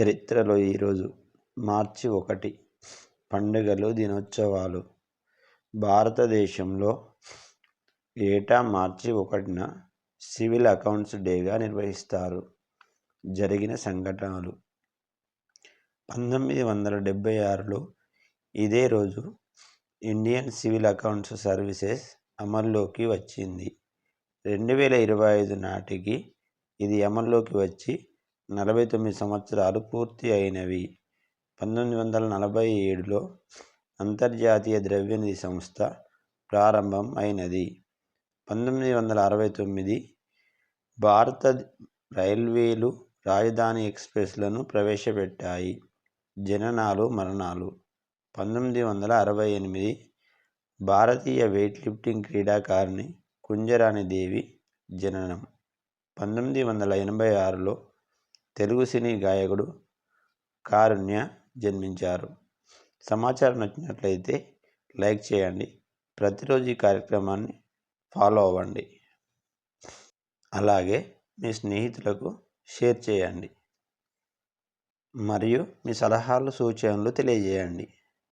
చరిత్రలో ఈరోజు మార్చి ఒకటి పండుగలు దినోత్సవాలు. భారతదేశంలో ఏటా మార్చి ఒకటిన సివిల్ అకౌంట్స్ డేగా నిర్వహిస్తారు. జరిగిన సంఘటనలు. పంతొమ్మిది వందల డెబ్భై ఆరులో ఇదే రోజు ఇండియన్ సివిల్ అకౌంట్స్ సర్వీసెస్ అమల్లోకి వచ్చింది. రెండు వేల ఇరవై ఐదు నాటికి ఇది అమల్లోకి వచ్చి నలభై తొమ్మిది సంవత్సరాలు పూర్తి అయినవి. పంతొమ్మిది వందల నలభై ఏడులో అంతర్జాతీయ ద్రవ్యనిధి సంస్థ ప్రారంభం అయినది. పంతొమ్మిది వందల అరవై తొమ్మిది భారత రైల్వేలు రాజధాని ఎక్స్ప్రెస్లను ప్రవేశపెట్టాయి. జననాలు మరణాలు. పంతొమ్మిది వందల అరవై ఎనిమిది భారతీయ వెయిట్ లిఫ్టింగ్ క్రీడాకారిణి కుంజరాణి దేవి జననం. పంతొమ్మిది వందల ఎనభై ఆరులో తెలుగు సినీ గాయకుడు కారుణ్య జన్మించారు. సమాచారం నచ్చినట్లయితే లైక్ చేయండి. ప్రతిరోజు ఈ కార్యక్రమాన్ని ఫాలో అవ్వండి. అలాగే మీ స్నేహితులకు షేర్ చేయండి. మరియు మీ సలహాలు సూచనలు తెలియజేయండి.